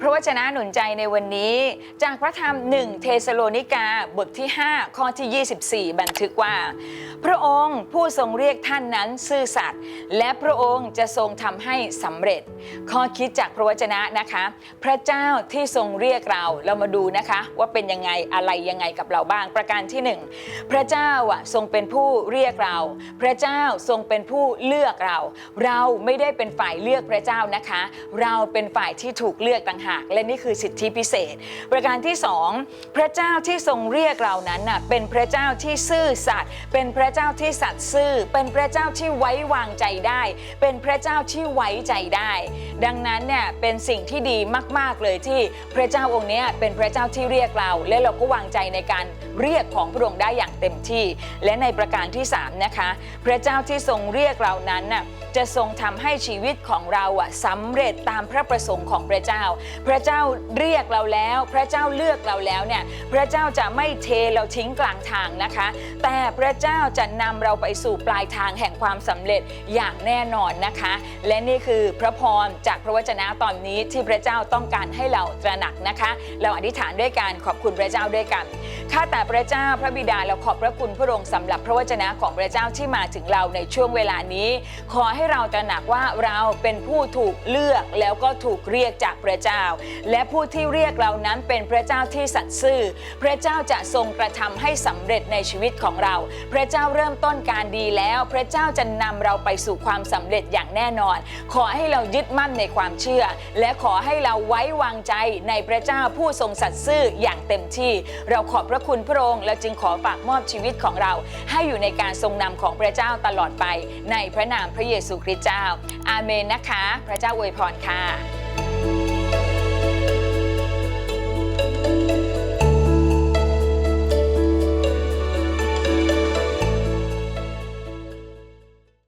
พระวจนะหนุนใจในวันนี้ จากพระธรรม 1 เทสโลนิกาบทที่ 5 ข้อที่ 24 บันทึกว่า พระองค์ผู้ทรงเรียกท่านนั้นซื่อสัตย์และพระองค์จะทรงทำให้สำเร็จ ข้อคิดจากพระวจนะนะคะ พระเจ้าที่ทรงเรียกเราเรามาดูนะคะว่าเป็นยังไงอะไรยังไงกับเราบ้างประการที่หนึ่งพระเจ้าอะทรงเป็นผู้เรียกเรา พระเจ้าทรงเป็นผู้เลือกเรา เราไม่ได้เป็นฝ่ายเลือกพระเจ้านะคะ เราเป็นฝ่ายที่ถูกเลือกต่างหากและนี่คือสิทธิพิเศษ ประการที่สองพระเจ้าที่ทรงเรียกเรานั้นน่ะเป็นพระเจ้าที่ซื่อสัตย์เป็นพระเจ้าที่สัตย์ซื่อ เป็นพระเจ้าที่ไว้วางใจได้ เป็นพระเจ้าที่ไว้ใจได้ ดังนั้นเนี่ยเป็นสิ่งที่ดีมาก ๆ เลยที่พระเจ้าองค์นี้เป็นพระเจ้าที่เรียกเรา และเราก็วางใจในการเรียกของพระองค์ได้อย่างเต็มที่ และในประการที่สามนะคะพระเจ้าที่ทรงเรียกเรานั้นน่ะ จะทรงทำให้ชีวิตของเราอะสำเร็จตามพระประสงค์ของพระเจ้า พระเจ้าเรียกเราแล้ว พระเจ้าเลือกเราแล้วเนี่ยพระเจ้าจะไม่เทเราทิ้งกลางทางนะคะ แต่พระเจ้าจะนำเราไปสู่ปลายทางแห่งความสำเร็จอย่างแน่นอนนะคะ และนี่คือพระพรจากพระวจนะตอนนี้ที่พระเจ้าต้องการให้เราตระหนักนะคะ เราอธิษฐานด้วยการขอบคุณพระเจ้าด้วยกัน ข้าแต่พระเจ้าพระบิดาเราขอบพระคุณพระองค์สำหรับพระวจนะของพระเจ้าที่มาถึงเราในช่วงเวลานี้ ขอให้เราตระหนักว่าเราเป็นผู้ถูกเลือกแล้วก็ถูกเรียกจากพระเจ้า และผู้ที่เรียกเรานั้นเป็นพระเจ้าที่สัตย์ซื่อ พระเจ้าจะทรงกระทำให้สำเร็จในชีวิตของเรา พระเจ้าเริ่มต้นการดีแล้ว พระเจ้าจะนำเราไปสู่ความสำเร็จอย่างแน่นอน ขอให้เรายึดมั่นในความเชื่อ และขอให้เราไว้วางใจในพระเจ้าผู้ทรงสัตย์ซื่ออย่างเต็มที่ เราขอบพระคุณพระองค์และจึงขอฝากมอบชีวิตของเรา ให้อยู่ในการทรงนำของพระเจ้าตลอดไป ในพระนามพระเยซูคริสต์เจ้า อาเมนนะคะ พระเจ้าอวยพรค่ะ